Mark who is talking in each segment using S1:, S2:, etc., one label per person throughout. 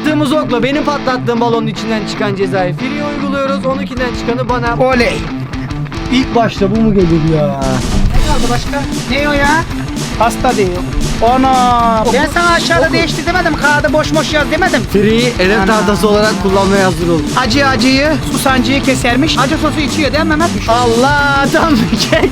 S1: Attığımız okla benim patlattığım balonun içinden çıkan cezayı Free uyguluyoruz. Onunkinden çıkanı bana.
S2: Oley.
S1: İlk başta bu mu gelir ya?
S2: Ne kaldı başka? Ne o ya? Pasta diyor. Ana. Ben sana aşağıda değiştir demedim. Kağıdı boş boş yaz demedim.
S1: Free elem tahtası olarak kullanmaya hazır olun.
S2: Acı acıyı, susancıyı kesermiş. Acı sosu içiyor değil mi Mehmet?
S1: Allah tam bir kek.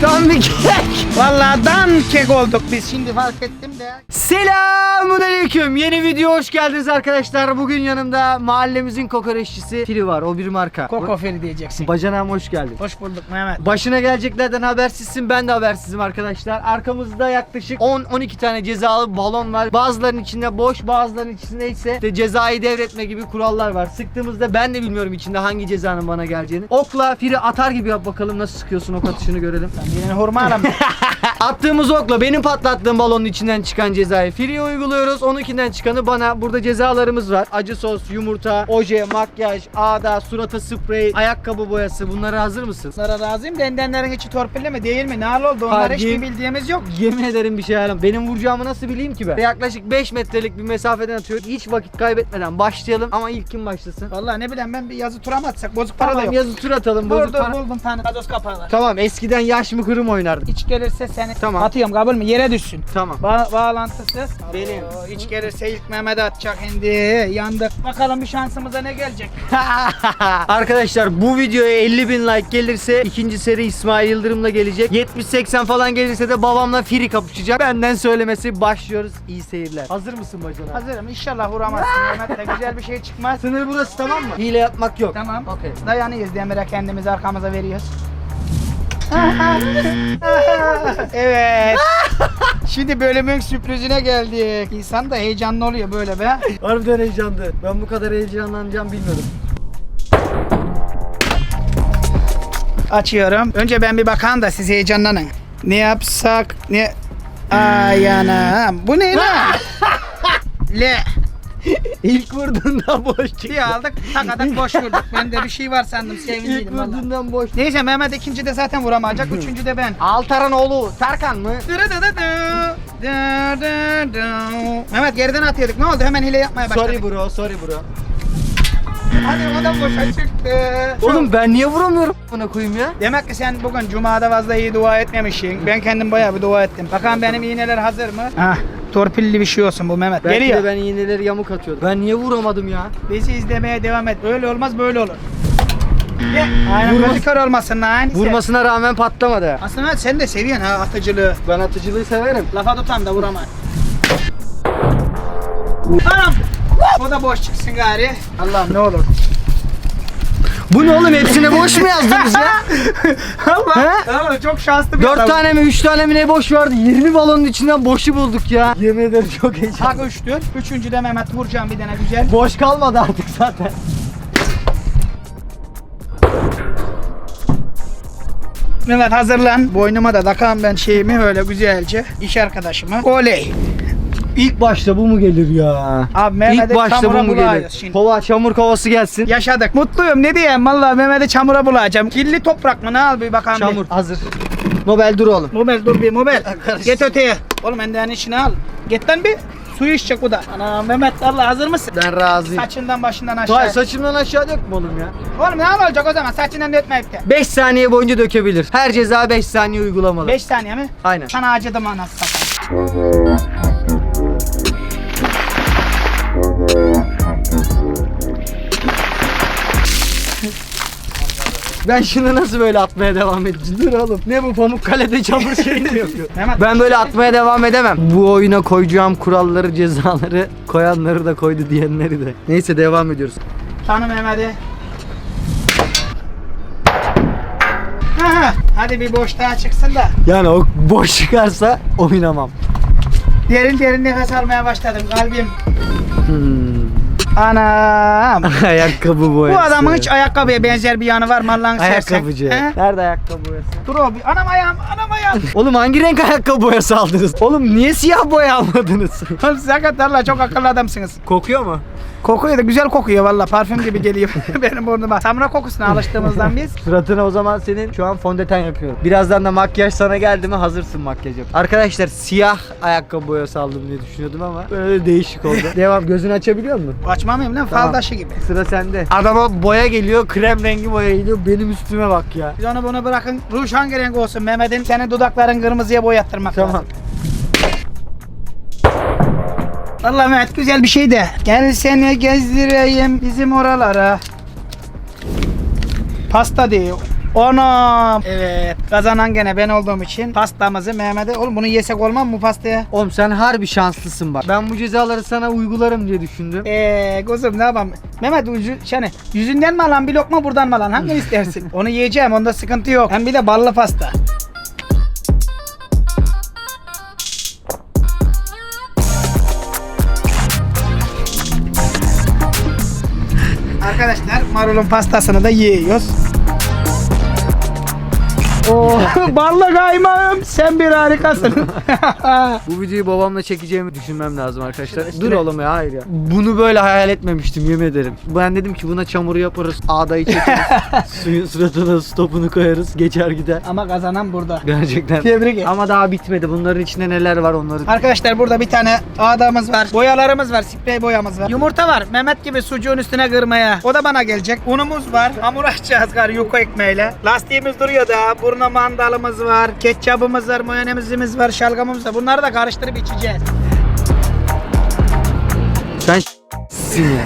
S1: Tam bir kek.
S2: Vallahi dan kek olduk biz şimdi fark ettim de.
S1: Selamun aleyküm. Yeni video hoş geldiniz arkadaşlar. Bugün yanımda mahallemizin kokoreççisi Free var. O bir marka.
S2: Kokoferi diyeceksin.
S1: Bacanağım hoş geldin.
S2: Hoş bulduk Mehmet.
S1: Başına geleceklerden habersizsin ben de habersizim arkadaşlar. Arkamızda yaklaşık 10-12 tane cezalı balon var. Bazılarının içinde boş bazılarının içinde ise işte cezayı devretme gibi kurallar var. Sıktığımızda ben de bilmiyorum içinde hangi cezanın bana geleceğini. Okla Firi atar gibi yap bakalım nasıl sıkıyorsun ok atışını görelim.
S2: también es hormona.
S1: Attığımız okla benim patlattığım balonun içinden çıkan cezayı Free'ye uyguluyoruz. Onunkinden çıkanı bana. Burada cezalarımız var. Acı sos, yumurta, oje, makyaj, ağda, surata sprey, ayakkabı boyası. Bunlara hazır mısın?
S2: Sana razıyım da endenlerin içi torpilli mi değil mi? Ne hal oldu? Onlar
S1: Hayır.
S2: hiçbir bildiğimiz yok.
S1: Yemin ederim bir şey ayarlam. Benim vuracağımı nasıl bileyim ki ben? Yaklaşık 5 metrelik bir mesafeden atıyoruz. Hiç vakit kaybetmeden başlayalım. Ama ilk kim başlasın?
S2: Vallahi ne bileyim ben bir yazı tura mı atsak? Bozuk para da
S1: Tamam
S2: yok.
S1: yazı tur atalım. Bozuk
S2: dur
S1: para-
S2: buldum tane gazoz kapağılar.
S1: Tamam eskiden yaş mı kırım oynardık.
S2: İç gelirse seni
S1: Tamam.
S2: atıyorum kabul mü? Yere düşsün.
S1: Tamam.
S2: Ba- bağlantısız.
S1: Benim.
S2: Oo, iç gelirse ilk Mehmet'e atacak şimdi. Yandık. Bakalım bir şansımıza ne gelecek.
S1: Arkadaşlar bu videoya 50 bin like gelirse ikinci seri İsmail Yıldırım'la gelecek. 70-80 falan gelirse de babamla Firi kapışacak. Benden söylemesi başlıyoruz. İyi seyirler. Hazır mısın bacana?
S2: Hazırım. İnşallah vuramazsın Mehmet de güzel bir şey çıkmaz.
S1: Sınır burası tamam mı? Hile yapmak yok.
S2: Tamam.
S1: Okey.
S2: Dayanıyız demire kendimizi arkamıza veriyoruz. evet. Şimdi bölümün sürprizine geldik. İnsan da heyecanlı oluyor böyle be.
S1: Harbiden heyecanlı. Ben bu kadar heyecanlanacağım bilmiyordum.
S2: Açıyorum. Önce ben bir bakan da siz heyecanlanın. Ne yapsak ne... Ay anam. Bu ne lan? Le.
S1: İlk vurduğundan boş çıktı.
S2: Bir aldık takadak boş vurduk. Ben de bir şey var sandım
S1: İlk
S2: sevindiydim valla.
S1: vurduğundan boş.
S2: Neyse Mehmet ikinci de zaten vuramayacak. Üçüncü de ben.
S1: Altaran oğlu Serkan mı?
S2: Mehmet geriden atıyorduk. Ne oldu? Hemen hile yapmaya başladık.
S1: Sorry bro, sorry bro.
S2: Hadi o da boşa çıktı.
S1: Oğlum ben niye vuramıyorum buna koyayım ya?
S2: Demek ki sen bugün Cuma'da fazla iyi dua etmemişsin. Ben kendim bayağı bir dua ettim. Bakalım benim iğneler hazır mı? Hah. Torpilli bir şey olsun bu Mehmet.
S1: Belki
S2: Geliyor.
S1: de ben iğneleri yamuk atıyordum. Ben niye vuramadım ya?
S2: Bizi izlemeye devam et. Böyle olmaz böyle olur. Ye. Aynen
S1: Vurma-
S2: gözü kör olmasın lan.
S1: Vurmasına rağmen patlamadı.
S2: Aslında sen de seviyorsun ha atıcılığı.
S1: Ben atıcılığı severim.
S2: Lafa tutan da vuramaz. Anam! O da boş çıksın gari. Allah'ım ne olur.
S1: Bu ne oğlum hepsine boş mu yazdınız ya?
S2: Allah!
S1: He?
S2: Tamam, çok şanslı bir
S1: Dört
S2: adam.
S1: tane mi üç tane mi ne boş vardı? 20 balonun içinden boşu bulduk ya. Yemin ederim çok heyecanlı.
S2: Hak üçtür. Üçüncü de Mehmet vuracağım bir tane güzel.
S1: Boş kalmadı artık zaten.
S2: Mehmet hazırlan. Boynuma da takan ben şeyimi öyle güzelce. İş arkadaşımı. Oley.
S1: İlk başta bu mu gelir ya?
S2: Abi Mehmet'e
S1: İlk başta bu
S2: çamura
S1: mu
S2: bulayız
S1: gelir?
S2: şimdi.
S1: Kova çamur kovası gelsin.
S2: Yaşadık. Mutluyum. Ne diyeyim? Vallahi Mehmet'e çamura bulacağım. Kirli toprak mı? Ne al bir bakalım.
S1: Çamur hazır. Nobel dur oğlum.
S2: Bir. Mobil dur bir mobil.
S1: Karıştı.
S2: Get öteye. Oğlum endeğin içine al. Git lan bir. Suyu içecek bu da. Ana Mehmet Allah hazır mısın?
S1: Ben razıyım.
S2: Saçından başından aşağı.
S1: Hayır saçımdan aşağı dökme oğlum ya.
S2: Oğlum ne olacak o zaman? Saçından dökmeyip de.
S1: 5 saniye boyunca dökebilir. Her ceza 5 saniye uygulamalı.
S2: 5 saniye mi?
S1: Aynen.
S2: Sana acıdım anasını satayım.
S1: Ben şunu nasıl böyle atmaya devam edeceğim? Dur oğlum. Ne bu Pamukkale'de çamur şeyini mi yapıyor? Ben böyle atmaya devam edemem. Bu oyuna koyacağım kuralları, cezaları koyanları da koydu diyenleri de. Neyse devam ediyoruz.
S2: Tanı Mehmet'i. Aha, Hadi bir boş daha çıksın da.
S1: Yani o boş çıkarsa oynamam.
S2: Derin derin nefes almaya başladım kalbim.
S1: Hmm.
S2: Anam.
S1: ayakkabı boyası.
S2: Bu adamın hiç ayakkabıya benzer bir yanı var mı Allah'ını seversen?
S1: Ayakkabıcı.
S2: He?
S1: Nerede ayakkabı boyası?
S2: Dur o bir. Anam ayağım, anam ayağım.
S1: Oğlum hangi renk ayakkabı boyası aldınız? Oğlum niye siyah boya almadınız?
S2: Oğlum siz hakikaten çok akıllı adamsınız.
S1: Kokuyor mu?
S2: Kokuyor da güzel kokuyor valla parfüm gibi geliyor benim burnuma. Samra kokusuna alıştığımızdan biz.
S1: Suratına o zaman senin şu an fondöten yapıyorum. Birazdan da makyaj sana geldi mi hazırsın makyaj yap. Arkadaşlar siyah ayakkabı boyası aldım diye düşünüyordum ama böyle değişik oldu. Devam gözünü açabiliyor musun?
S2: Açmam lan
S1: Tamam.
S2: faldaşı gibi.
S1: Sıra sende. Adama boya geliyor, krem rengi boya geliyor. Benim üstüme bak ya.
S2: Biz onu bunu bırakın. Ruj hangi renk olsun Mehmet'in? Senin dudakların kırmızıya boyattırmak
S1: Tamam.
S2: lazım. Valla Mehmet güzel bir şey de. Gel seni gezdireyim bizim oralara. Pasta diyor. Ona evet kazanan gene ben olduğum için pastamızı Mehmet'e oğlum bunu yesek olmaz mı pastaya?
S1: Oğlum sen harbi şanslısın bak. Ben bu cezaları sana uygularım diye düşündüm.
S2: Eee kuzum ne yapalım? Mehmet ucu, yani yüzünden mi alan bir lokma buradan mı alan hangini istersin? Onu yiyeceğim onda sıkıntı yok. Hem bir de ballı pasta. Marulun pastasını da yiyoruz. Oo, ballı kaymağım sen bir harikasın.
S1: Bu videoyu babamla çekeceğimi düşünmem lazım arkadaşlar. Dur oğlum ya hayır ya. Bunu böyle hayal etmemiştim yemin ederim. Ben dedim ki buna çamuru yaparız. Ağdayı çekeriz. suyun suratına stopunu koyarız. Geçer gider.
S2: Ama kazanan burada.
S1: Gerçekten.
S2: Tebrik et.
S1: Ama daha bitmedi. Bunların içinde neler var onları.
S2: Arkadaşlar burada bir tane ağdamız var. Boyalarımız var. Sprey boyamız var. Yumurta var. Mehmet gibi sucuğun üstüne kırmaya. O da bana gelecek. Unumuz var. Hamur açacağız gar yuka ekmeğiyle. Lastiğimiz duruyor da. Buruna mandalımız var. Ketçabımız var. Mayonezimiz var. Şalgamımız var. Bunları da karıştırıp içeceğiz.
S1: Sen s**sin ya.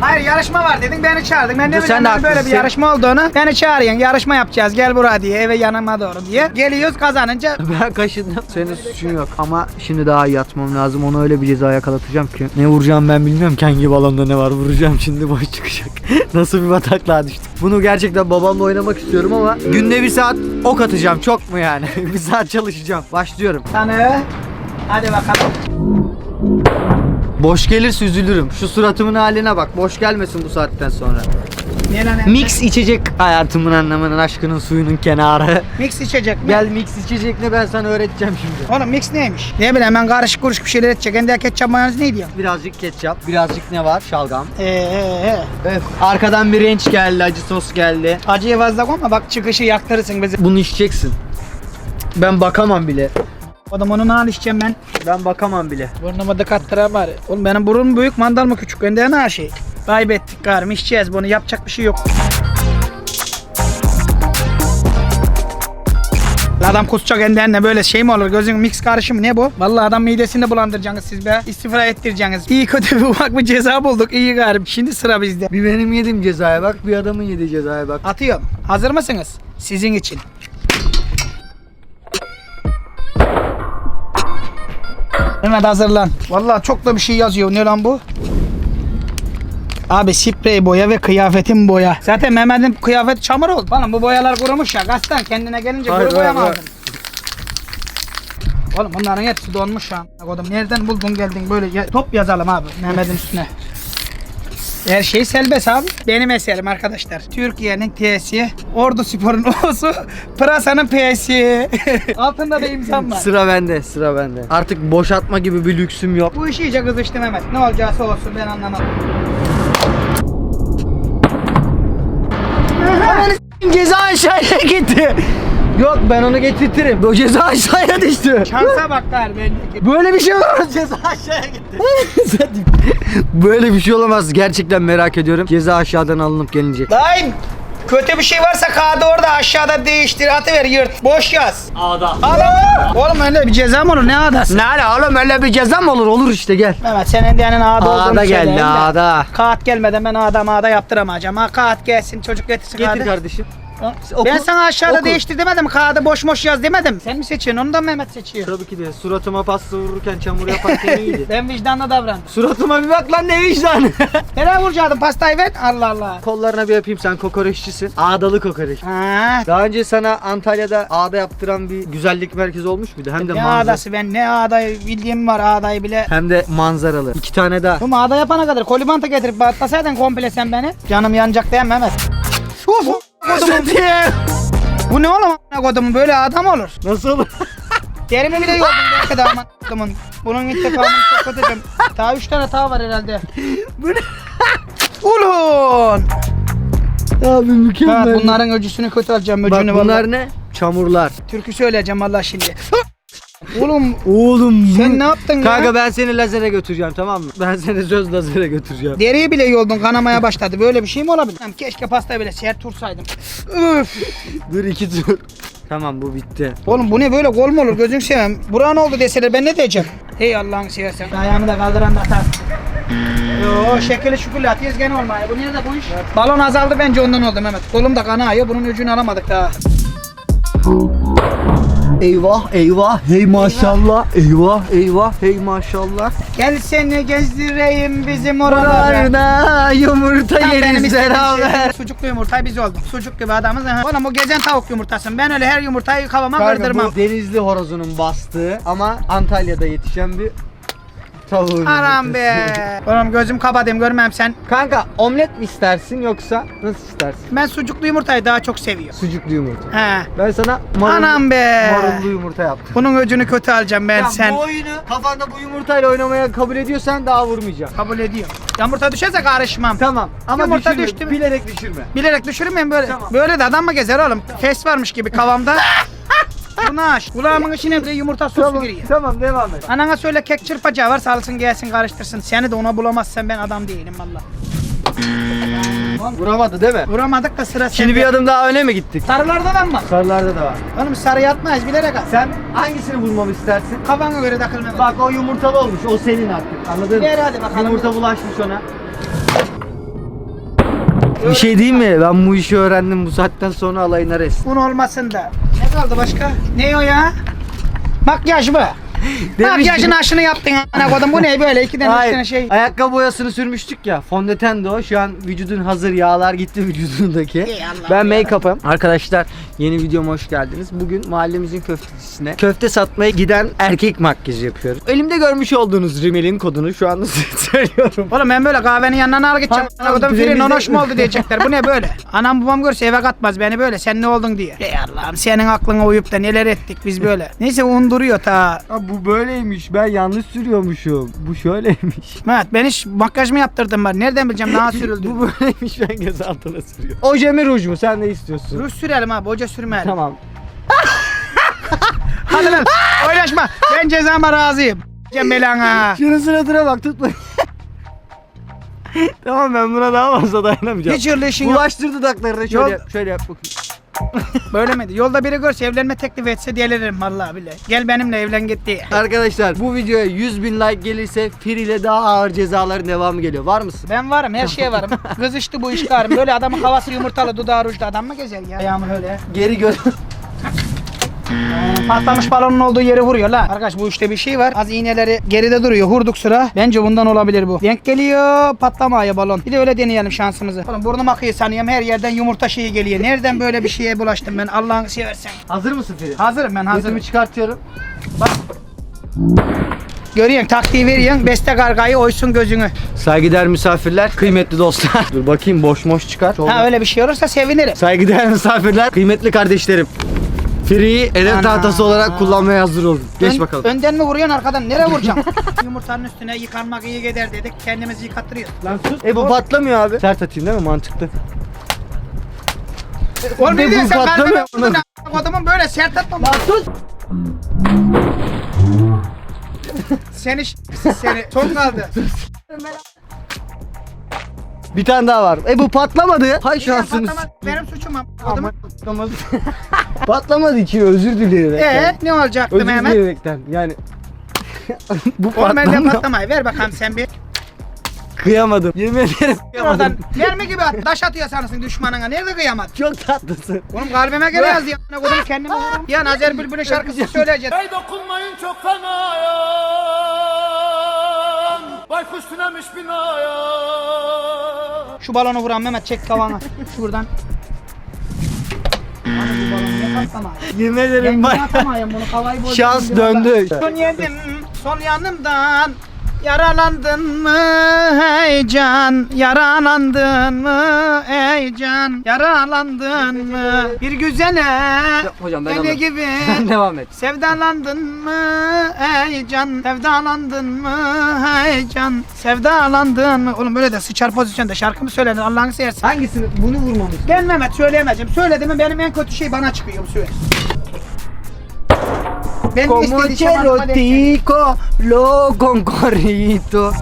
S2: Hayır yarışma var dedin beni çağırdın. Ben ne
S1: Dur, sen
S2: bileyim
S1: de
S2: ben böyle bir
S1: haklısın.
S2: yarışma olduğunu. Beni çağırıyorsun yarışma yapacağız gel buraya diye eve yanıma doğru diye. Geliyoruz kazanınca
S1: Ben kaşındım. Senin suçun yok. Ama şimdi daha iyi atmam lazım. Onu öyle bir ceza yakalatacağım ki. Ne vuracağım ben bilmiyorum. Kendi balonda ne var vuracağım şimdi boş çıkacak. Nasıl bir bataklığa düştük. Bunu gerçekten babamla oynamak istiyorum ama günde bir saat ok atacağım. Çok mu yani? bir saat çalışacağım. Başlıyorum.
S2: tanı. Hadi bakalım.
S1: Boş gelirse üzülürüm. Şu suratımın haline bak. Boş gelmesin bu saatten sonra.
S2: Ne lan
S1: Mix içecek hayatımın anlamının aşkının suyunun kenarı.
S2: Mix içecek mi?
S1: Gel mix içecek ne ben sana öğreteceğim şimdi.
S2: Oğlum mix neymiş? Ne bileyim ben karışık kuruşuk bir şeyler edecek. Kendi ketçap mayonez ne diyor?
S1: Birazcık ketçap, birazcık ne var? Şalgam.
S2: Eee ee,
S1: Öf. Arkadan bir ranch geldi, acı sos geldi.
S2: acıya fazla koyma bak çıkışı yaktırırsın bizi.
S1: Bunu içeceksin. Ben bakamam bile.
S2: Oğlum onu ne içeceğim ben?
S1: Ben bakamam bile.
S2: Burnuma da kattıra bari. Oğlum benim burnum büyük mandal mı küçük? Bende ne her şey? Kaybettik garim içeceğiz bunu yapacak bir şey yok. Adam kusacak endenle böyle şey mi olur? Gözün mix karışımı ne bu? Vallahi adam midesini bulandıracaksınız siz be. İstifra ettireceksiniz. İyi kötü bir ufak bir ceza bulduk. İyi garim. Şimdi sıra bizde.
S1: Bir benim yedim cezaya bak, bir adamın yediği cezaya bak.
S2: Atıyorum. Hazır mısınız? Sizin için. Mehmet hazırlan. Vallahi çok da bir şey yazıyor. Ne lan bu? Abi sprey boya ve kıyafetin boya. Zaten Mehmet'in kıyafeti çamur oldu. Bana bu boyalar kurumuş ya. Gastan kendine gelince
S1: Hayır,
S2: kuru boya mı
S1: hayır,
S2: aldın? Oğlum bunların hepsi donmuş. Bak Oğlum nereden buldun geldin böyle ya- top yazalım abi Mehmet'in üstüne. Her şey serbest abi. Benim eserim arkadaşlar. Türkiye'nin T'si, Ordu Spor'un O'su, Pırasa'nın P'si. Altında da imzam var.
S1: Sıra bende, sıra bende. Artık boşaltma gibi bir lüksüm yok.
S2: Bu işi iyice kızıştı Mehmet. Ne olacaksa olsun ben anlamadım.
S1: Ceza aşağıya gitti. Yok ben onu getirtirim. O ceza aşağıya düştü.
S2: Şansa bak bendeki.
S1: Böyle bir şey olamaz. Ceza aşağıya gitti. Böyle bir şey olamaz. Gerçekten merak ediyorum. Ceza aşağıdan alınıp gelince.
S2: Daim kötü bir şey varsa kağıdı orada aşağıda değiştir atıver yırt. Boş yaz.
S1: Ağda.
S2: Adam. Oğlum öyle bir ceza mı olur ne adası?
S1: Ne ala oğlum öyle bir ceza mı olur? Olur işte gel.
S2: Mehmet senin diyenin ağda olduğunu
S1: Ağda
S2: söyleyin
S1: geldi
S2: de.
S1: ağda.
S2: Kağıt gelmeden ben ağda mağda yaptıramayacağım. Ha kağıt gelsin çocuk getirsin
S1: Getir
S2: kağıdı.
S1: kardeşim. Oku-
S2: ben sana aşağıda
S1: oku.
S2: değiştir demedim. Kağıdı boş boş yaz demedim. Sen mi seçiyorsun? Onu da Mehmet seçiyor.
S1: Tabii ki de suratıma pasta vururken çamur yaparken iyiydi.
S2: Ben vicdanla davran.
S1: Suratıma bir bak lan ne vicdanı.
S2: Nereye vuracaktın pastayı ver? Allah Allah.
S1: Kollarına bir yapayım sen kokoreççisin. Ağdalı kokoreç.
S2: Ha.
S1: Daha önce sana Antalya'da ağda yaptıran bir güzellik merkezi olmuş muydu? Hem de
S2: Ne
S1: manzara.
S2: ağdası ben ne ağdayı bildiğim var ağdayı bile.
S1: Hem de manzaralı. İki tane daha.
S2: Bu ağda yapana kadar kolibanta getirip batlasaydın komple sen beni. Canım yanacak değil mi Mehmet? Uf! Kodumun. Bu ne oğlum a**ına kodumun böyle adam olur.
S1: Nasıl olur?
S2: Derimi bile yoldum belki de aman kodumun. Bunun intikamını çok ödedim. Daha üç tane tağ var herhalde.
S1: Bu ne?
S2: Ulan!
S1: Abi mükemmel.
S2: Evet, bunların öcüsünü kötü alacağım
S1: Bak
S2: öcünü
S1: bunlar
S2: vallahi.
S1: ne? Çamurlar.
S2: Türkü söyleyeceğim Allah şimdi. Oğlum
S1: Oğlum
S2: sen ne yaptın
S1: Kanka
S2: ya?
S1: ben seni lazere götüreceğim tamam mı? Ben seni söz lazere götüreceğim.
S2: Deriyi bile yoldun kanamaya başladı. Böyle bir şey mi olabilir? Lan Keşke pastayı böyle sert tursaydım. Üf.
S1: Dur iki tur. Tamam bu bitti.
S2: Oğlum bu ne böyle gol mu olur gözünü seveyim. Buran oldu deseler ben ne diyeceğim? Hey Allah'ın seversen. Ayağımı da kaldıran da atar. Yo şekilli şükürlü atıyoruz gene olmaya. Bu nerede bu iş? Balon azaldı bence ondan oldu Mehmet. Kolum da kana ayıyor. Bunun ucunu alamadık daha.
S1: Eyvah eyvah hey maşallah. Eyvah eyvah hey maşallah.
S2: Gel seni gezdireyim bizim.
S1: Oralarda yumurta
S2: Tam benim
S1: yeriz
S2: istediğim
S1: beraber.
S2: şey. Sucuklu yumurtayı biz olduk. Sucuk gibi adamız. ha. Oğlum bu gezen tavuk yumurtasın. Ben öyle her yumurtayı kafama
S1: Kanka
S2: kırdırmam.
S1: bu denizli horozunun bastığı ama Antalya'da yetişen bir
S2: Aram
S1: yumurtası.
S2: be. Oğlum gözüm kapadım görmem sen.
S1: Kanka omlet mi istersin yoksa nasıl istersin?
S2: Ben sucuklu yumurtayı daha çok seviyorum.
S1: Sucuklu yumurta.
S2: He.
S1: Ben sana marul,
S2: Anam be.
S1: marullu yumurta yaptım.
S2: Bunun öcünü kötü alacağım ben
S1: Ya
S2: sen.
S1: bu oyunu kafanda bu yumurtayla oynamaya kabul ediyorsan daha vurmayacağım.
S2: Kabul ediyorum. Yumurta düşerse karışmam.
S1: Tamam ama
S2: Yumurta
S1: düşürme,
S2: düştü mü?
S1: bilerek düşürme.
S2: Bilerek düşürmeyeyim böyle.
S1: Tamam.
S2: Böyle de adam mı gezer oğlum? Fes varmış gibi kavamda. Bunu aç. Kulağımın içine bile yumurta sosu
S1: Tamam,
S2: giriyor.
S1: tamam devam et.
S2: Anana söyle kek çırpacağı var salsın gelsin karıştırsın. Seni de ona bulamazsan ben adam değilim valla.
S1: Vuramadı değil mi?
S2: Vuramadık da sıra
S1: Şimdi bir adım daha öne mi gittik?
S2: Sarılarda da mı var?
S1: Sarılarda da var.
S2: Oğlum sarı yatmayız bilerek at.
S1: Sen hangisini vurmamı istersin?
S2: Kafana göre takılma.
S1: Bak o yumurtalı olmuş. O senin artık. Anladın mı?
S2: Ver hadi bakalım.
S1: Yumurta bulaşmış ona. Bir şey diyeyim mi? Ben bu işi öğrendim. Bu saatten sonra alayına res.
S2: Un olmasın da. Kaldı başka? Ne o ya? Makyaj mı? Makyajın aşını yaptın ana kodum. Bu ne böyle? İki tane üç
S1: Hayır.
S2: tane şey.
S1: Ayakkabı boyasını sürmüştük ya. Fondöten de o. Şu an vücudun hazır yağlar gitti vücudundaki.
S2: Ey Allah'ım
S1: Ben make-up'ım. Arkadaşlar yeni videoma hoş geldiniz. Bugün mahallemizin köftesine köfte satmaya giden erkek makyajı yapıyoruz. Elimde görmüş olduğunuz Rimel'in kodunu şu anda size söylüyorum.
S2: Oğlum ben böyle kahvenin yanına al gideceğim. Ana kodum
S1: bize-
S2: nonoş mu oldu diyecekler. Bu ne böyle? Anam babam görse eve katmaz beni böyle. Sen ne oldun diye. Ey Allah'ım senin aklına uyup da neler ettik biz böyle. Neyse un duruyor ta.
S1: Ha, bu böyleymiş. Ben yanlış sürüyormuşum. Bu şöyleymiş.
S2: Mehmet ben hiç makyaj mı yaptırdım ben? Nereden bileceğim daha sürüldü?
S1: bu böyleymiş. Ben göz altına sürüyorum. Oje mi ruj mu? Sen ne istiyorsun?
S2: Ruj sürelim abi hoca sürmeyelim.
S1: Tamam.
S2: Hadi lan oynaşma. Ben cezama razıyım. Cem belana.
S1: Şunun suratına bak tutma. tamam ben buna daha fazla dayanamayacağım.
S2: Hiç öyle işin yok.
S1: Bulaştır dudaklarını şöyle yap, şöyle yap bakayım.
S2: Böyle miydi? Yolda biri görse evlenme teklif etse deliririm vallahi bile. Gel benimle evlen git diye.
S1: Arkadaşlar bu videoya 100 bin like gelirse Free ile daha ağır cezaların devamı geliyor. Var mısın?
S2: Ben varım her şeye varım. Kızıştı bu iş karım. Böyle adamın havası yumurtalı dudağı rujlu adam mı gezer ya? Ayağımı öyle.
S1: Geri gör.
S2: Patlamış balonun olduğu yeri vuruyor la. Arkadaş bu işte bir şey var. Az iğneleri geride duruyor. Hurduk sıra. Bence bundan olabilir bu. Denk geliyor patlamaya balon. Bir de öyle deneyelim şansımızı. Oğlum burnum akıyor sanıyorum. Her yerden yumurta şeyi geliyor. Nereden böyle bir şeye bulaştım ben Allah'ını seversen.
S1: Hazır mısın Free?
S2: Hazırım ben hazırım.
S1: Gözümü çıkartıyorum.
S2: Görüyorsun taktiği veriyorsun. Beste kargayı oysun gözünü.
S1: Saygıdeğer misafirler, kıymetli dostlar. Dur bakayım boş boş çıkar.
S2: Ha öyle bir şey olursa sevinirim.
S1: Saygıdeğer misafirler, kıymetli kardeşlerim. Free'yi
S2: Ana.
S1: tahtası olarak kullanmaya hazır olun. Geç
S2: Ön-
S1: bakalım.
S2: Önden mi vuruyorsun arkadan? Nereye vuracaksın? Yumurtanın üstüne yıkanmak iyi gider dedik. Kendimizi yıkattırıyoruz.
S1: Lan sus. E bu patlamıyor abi. Sert atayım değil mi? Mantıklı.
S2: Oğlum
S1: Bu
S2: ne diyorsun sen
S1: patlamıyor
S2: kalbime vurdun. Adamın böyle sert atma.
S1: sus.
S2: Seni seni son kaldı.
S1: Bir tane daha var. E bu patlamadı. Hay şansınız.
S2: Patlama- Benim suçum am-
S1: Ama patlamadı. patlamadı için özür dilerim.
S2: Ee ne olacaktı
S1: Özür
S2: Mehmet?
S1: dileyerekten yani. bu
S2: benden
S1: patlamıyor.
S2: patlamayı ver bakalım sen bir.
S1: Kıyamadım. Yemin ederim
S2: Oradan
S1: kıyamadım.
S2: mermi gibi at, taş atıyor sanırsın düşmanına. Nerede kıyamet?
S1: Çok tatlısın.
S2: Oğlum kalbime geliyor yazdı ya. Ne kodum kendime vururum. Ya Nazer Bülbül'ün şarkısını söyleyeceğiz.
S3: Ey dokunmayın çok fenayım Baykuş tünemiş binaya
S2: Şu balonu vuran Mehmet çek tavana. Şuradan. Bu balonu patlama?
S1: Yemin ederim bak.
S2: bunu.
S1: Şans döndü.
S2: Son yedim sol yanımdan. Yaralandın mı ey can? Yaralandın mı ey can? Yaralandın mı? Bir güzele
S1: hocam ben
S2: deli
S1: anladım.
S2: gibi
S1: devam et.
S2: Sevdalandın mı ey can? Sevdalandın mı ey can? Sevdalandın mı? Oğlum böyle de sıçar pozisyonda şarkı mı söylenir Allah'ını seversen.
S1: Hangisini? Bunu vurmamız.
S2: Ben Mehmet söyleyemeyeceğim. Söyledim mi benim en kötü şey bana çıkıyor bu. Ben
S1: Como ce
S2: şamanıma
S1: lo concorrito.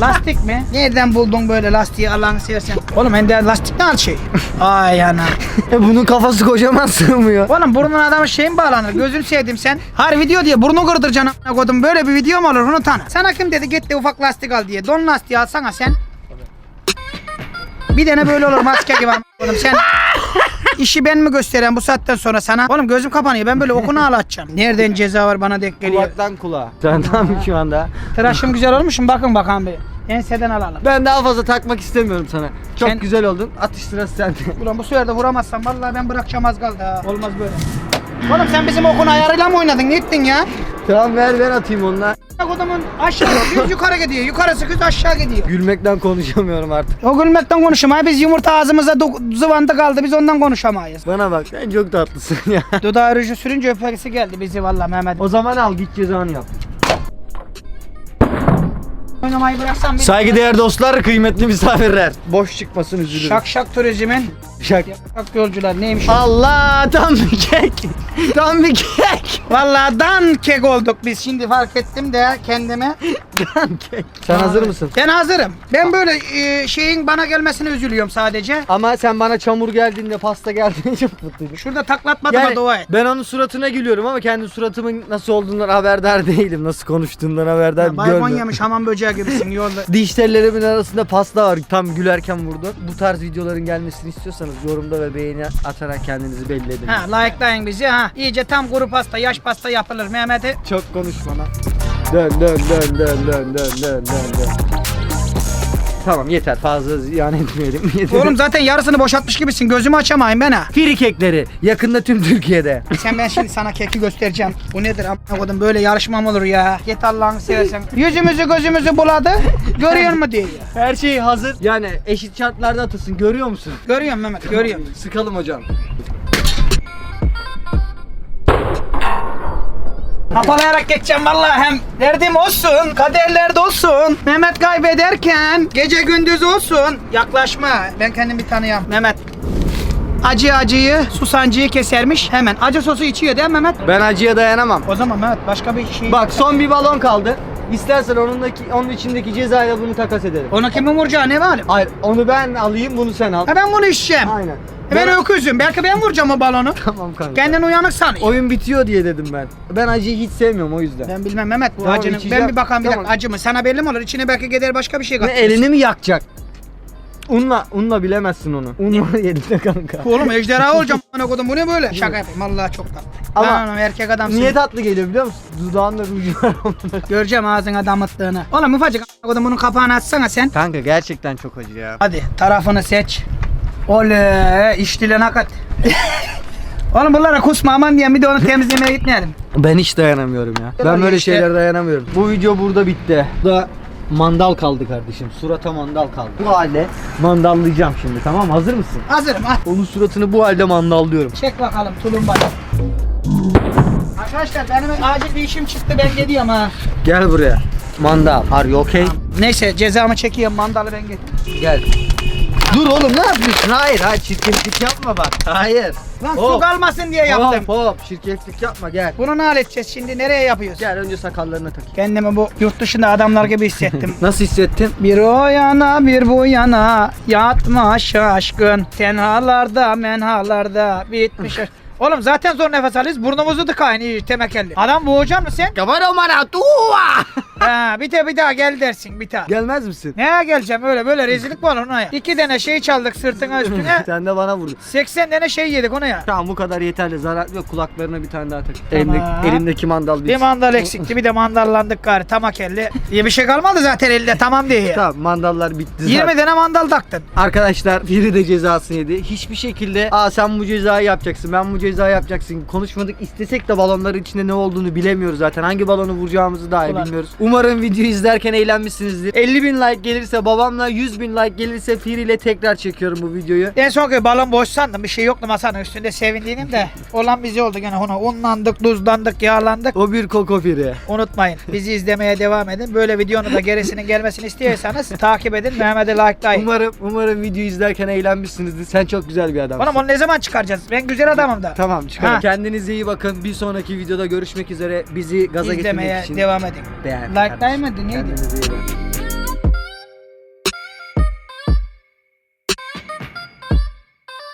S2: Lastik mi? Nereden buldun böyle lastiği Allah'ını seversen? Oğlum ende lastik ne al şey? Ay ana.
S1: Bunun kafası kocaman sığmıyor.
S2: Oğlum burnun adamın şey mi bağlanır? Gözünü sevdim sen. Har video diye burnu kırdıracaksın a**ına kodum. Böyle bir video mu olur bunu tanı. Sana kim dedi git de ufak lastik al diye. Don lastiği alsana sen. Bir tane böyle olur maske gibi a**ına kodum sen. İşi ben mi göstereyim bu saatten sonra sana? Oğlum gözüm kapanıyor. Ben böyle okunu ağlatacağım. Nereden ceza var bana denk geliyor.
S1: Kulaktan kulağa. Sen tam şu anda.
S2: Tıraşım güzel olmuş mu? Bakın bakalım bir. Enseden alalım.
S1: Ben daha fazla takmak istemiyorum sana. Çok
S2: Sen-
S1: güzel oldun. Atış sırası sende.
S2: Ulan bu sefer de vuramazsam vallahi ben bırakacağım az kaldı ha. Olmaz böyle. Oğlum sen bizim okun ayarıyla mı oynadın? Ne ettin ya?
S1: tamam ver ben atayım onunla.
S2: Kodumun aşağı düz yukarı gidiyor. Yukarısı kız aşağı gidiyor.
S1: Gülmekten konuşamıyorum artık.
S2: O gülmekten konuşamayız. Biz yumurta ağzımıza zıvantı kaldı. Biz ondan konuşamayız.
S1: Bana bak sen çok tatlısın ya.
S2: Dudağı rüjü sürünce öpmesi geldi bizi vallahi Mehmet.
S1: o zaman al git cezanı yap.
S2: Oynamayı bıraksam biz...
S1: Saygıdeğer dostlar, kıymetli misafirler. Boş çıkmasın üzülürüm.
S2: Şak şak turizmin
S1: Şak.
S2: Bak yolcular neymiş?
S1: Allah tam bir kek. tam bir kek.
S2: Vallahi dan kek olduk biz şimdi fark ettim de kendime.
S1: Tam kek. Sen hazır mısın?
S2: Ben hazırım. Ben böyle e, şeyin bana gelmesine üzülüyorum sadece.
S1: Ama sen bana çamur geldiğinde, pasta geldiğinde çok.
S2: Şurada taklatmadıma
S1: Yani
S2: dua et.
S1: ben onun suratına gülüyorum ama kendi suratımın nasıl olduğundan haberdar değilim. Nasıl konuştuğundan haberdar
S2: Ya, Baygon yemiş hamam böceği gibisin yolda.
S1: Diş tellerimin arasında pasta var. Tam gülerken vurdu. Bu tarz videoların gelmesini istiyorsanız yorumda ve beğeni atarak kendinizi belli edin.
S2: Ha likelayın bizi ha. İyice tam kuru pasta, yaş pasta yapılır Mehmet'i.
S1: Çok konuşma lan. Dön dön dön dön dön dön dön dön. Tamam yeter fazla ziyan etmeyelim. Yeter.
S2: Oğlum zaten yarısını boşaltmış gibisin. Gözümü açamayın ben ha.
S1: Firi kekleri yakında tüm Türkiye'de.
S2: Sen ben şimdi sana keki göstereceğim. Bu nedir amına koydum böyle yarışma mı olur ya? Git Allah'ını seversen. Yüzümüzü gözümüzü buladı. Görüyor mu diye.
S1: Her şey hazır. Yani eşit şartlarda atılsın. Görüyor musun?
S2: Görüyorum Mehmet görüyorum.
S1: Sıkalım hocam.
S2: Kapalayarak geçeceğim vallahi hem derdim olsun, kaderlerde olsun. Mehmet kaybederken gece gündüz olsun. Yaklaşma. Ben kendimi bir tanıyam. Mehmet. Acı acıyı, susancıyı kesermiş hemen. Acı sosu içiyor değil mi Mehmet?
S1: Ben acıya dayanamam.
S2: O zaman Mehmet başka bir şey.
S1: Bak son bir balon kaldı. İstersen onundaki onun içindeki cezayla bunu takas edelim.
S2: Onu kimin vuracağı ne malum?
S1: Hayır onu ben alayım bunu sen al.
S2: Ha ben bunu içeceğim.
S1: Aynen.
S2: Ben öküzüm. Belki ben vuracağım o balonu.
S1: Tamam kanka.
S2: Kendin uyanık sanıyor.
S1: Oyun bitiyor diye dedim ben. Ben acıyı hiç sevmiyorum o yüzden.
S2: Ben bilmem Mehmet bu
S1: Tamam,
S2: acının.
S1: içeceğim.
S2: Ben bir bakalım bir
S1: Tamam.
S2: dakika acı mı? Sana belli mi olur? İçine belki gider başka bir şey
S1: Ne elini mi yakacak? Unla, unla bilemezsin onu. Unla yedin kanka.
S2: Oğlum ejderha olacağım bana kodum. Bu ne böyle? Şaka yapayım. Vallahi çok tatlı.
S1: Ama
S2: Ama erkek adamsın.
S1: Niye tatlı geliyor biliyor musun? Dudağında ruj var onun.
S2: Göreceğim ağzına damıttığını. Oğlum ufacık a**a kodum bunun kapağını açsana sen.
S1: Kanka gerçekten çok acı ya.
S2: Hadi tarafını seç. Oley iştile nakat. Oğlum bunlara kusma aman diye bir de onu temizlemeye gitmeyelim.
S1: Ben hiç dayanamıyorum ya. Ben böyle
S2: işte-
S1: şeylere dayanamıyorum. Bu video burada bitti. Bu da mandal kaldı kardeşim. Surata mandal kaldı. Bu halde mandallayacağım şimdi tamam mı? Hazır mısın?
S2: Hazırım ha.
S1: Onun suratını bu halde mandallıyorum.
S2: Çek bakalım tulumbayı. Arkadaşlar benim acil bir işim çıktı ben gidiyorum ha.
S1: Gel buraya. Mandal. Are you okay?
S2: Neyse cezamı çekiyorum mandalı ben getirdim.
S1: Gel. Dur oğlum ne yapıyorsun? Hayır hayır çirkeflik yapma bak. Hayır.
S2: Lan su
S1: Hop.
S2: kalmasın diye yaptım.
S1: Hop hop çirkeflik yapma gel.
S2: Bunu ne halledeceğiz şimdi nereye yapıyoruz?
S1: Gel önce sakallarına takayım.
S2: Kendimi bu yurt dışında adamlar gibi hissettim.
S1: Nasıl hissettin?
S2: bir o yana bir bu yana yatma şaşkın. Tenhalarda menhalarda bitmiş. Oğlum zaten zor nefes alıyoruz. Burnumuzu tıkayın iyi temekelli. Adam boğacak mısın sen?
S1: Kamera bana tuva.
S2: ha, bir de bir daha gel dersin bir daha.
S1: Gelmez misin?
S2: Neye geleceğim öyle böyle rezillik var ona ya. İki tane şey çaldık sırtına üstüne.
S1: Sen de bana vurdun.
S2: 80 tane şey yedik ona ya.
S1: Tamam bu kadar yeterli. Zarar yok. Kulaklarına bir tane daha tak.
S2: Tamam.
S1: Elimde, elimdeki mandal
S2: Bir mandal eksikti bir de mandallandık gari tamakelli. İyi bir şey kalmadı zaten elde tamam diye.
S1: Tamam mandallar bitti zaten.
S2: 20 tane mandal taktın.
S1: Arkadaşlar biri de cezasını yedi. Hiçbir şekilde aa sen bu cezayı yapacaksın ben bu cezayı yapacaksın. Konuşmadık istesek de balonların içinde ne olduğunu bilemiyoruz zaten. Hangi balonu vuracağımızı dahi
S2: Ulan.
S1: bilmiyoruz. Umarım videoyu izlerken eğlenmişsinizdir. 50 bin like gelirse babamla 100 bin like gelirse Firi ile tekrar çekiyorum bu videoyu.
S2: En son ki balon boş sandım bir şey yoktu masanın üstünde sevindiğim de olan bizi oldu gene ona unlandık tuzlandık yağlandık
S1: O bir koko Firi.
S2: unutmayın bizi izlemeye devam edin böyle videonun da gerisinin gelmesini istiyorsanız takip edin Mehmet'e likelayın
S1: Umarım umarım videoyu izlerken eğlenmişsinizdir. Sen çok güzel bir adamsın.
S2: Oğlum onu ne zaman çıkaracağız ben güzel adamım da
S1: Tamam çıkalım.
S2: Ha.
S1: Kendinize iyi bakın. Bir sonraki videoda görüşmek üzere. Bizi gaza
S2: izlemeye
S1: getirmek için
S2: devam edin
S1: beğen.
S2: Likelaymadın neydi?
S1: Kendinize iyi bakın.